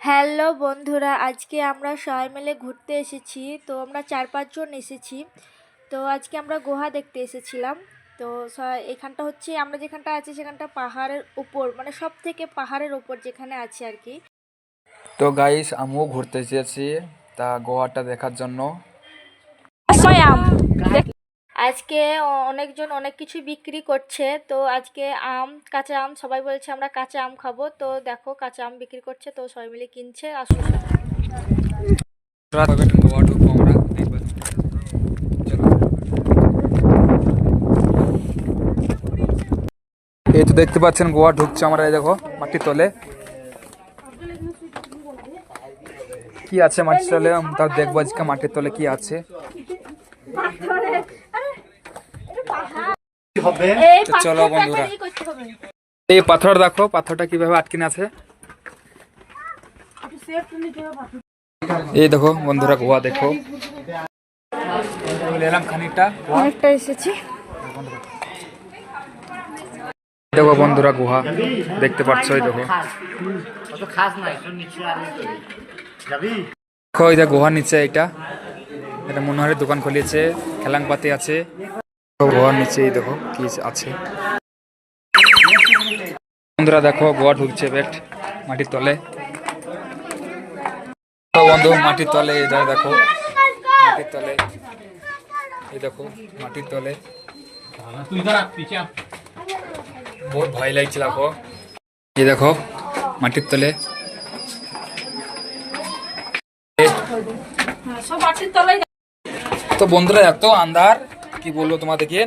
Hello বন্ধুরা আজকে আমরা সবাই মিলে ঘুরতে এসেছি। তো আমরা চার পাঁচজন এসেছি। তো আজকে আমরা গুহা দেখতে এসেছিলাম। তো স- এখানটা হচ্ছে আমরা যেখানটা আছি সেখানটা পাহাড়ের উপর মানে সব থেকে পাহাড়ের উপর যেখানে আছে আর কি। তো গাইস আমিও ঘুরতে এসেছি তা গোয়াটা দেখার জন্য। আজকে অনেকজন অনেক কিছু বিক্রি করছে। তো আজকে আম কাঁচা আম সবাই বলছে আমরা কাঁচা আম খাব। তো দেখো কাঁচা আম বিক্রি করছে তো সবাই মিলে কিনছে আসো রাত হবে গোয়া ঢুকবো আমরা দেখব চলো এই তো দেখতে পাচ্ছেন গোয়া ঢুকছে আমরা এই দেখো মাটির তলে। কি আছে মাটির তলে? তাও দেখব আজকে মাটির তলে কি আছে। এই তো চলো বন্ধুরা। হবে। এই পাথর দেখো পাথরটা কীভাবে আটকিনে আছে। এই দেখো বন্ধুরা গোয়া দেখো। এলাম খানিকটা। অনেকটা এসেছি। দেখো বন্ধুরা গুহা দেখতে পাচ্ছ এই দেখো। দেখো এই যে গুহার নিচে এটা এটা মনোহরের দোকান খুলেছে খেলাংপাতি আছে। তো গুহার নিচে এই দেখো কি আছে। বন্ধুরা দেখো গোয়া ঢুকছে বেট মাটির তলে। বন্ধু মাটির তলে এই দেখো মাটির তলে এই দেখো মাটির তলে। বহুত ভয় লাগছে দেখো এই দেখো মাটির তলে। তো বন্ধুরা এত আন্ধার। কি বলল তোমাদেরকে?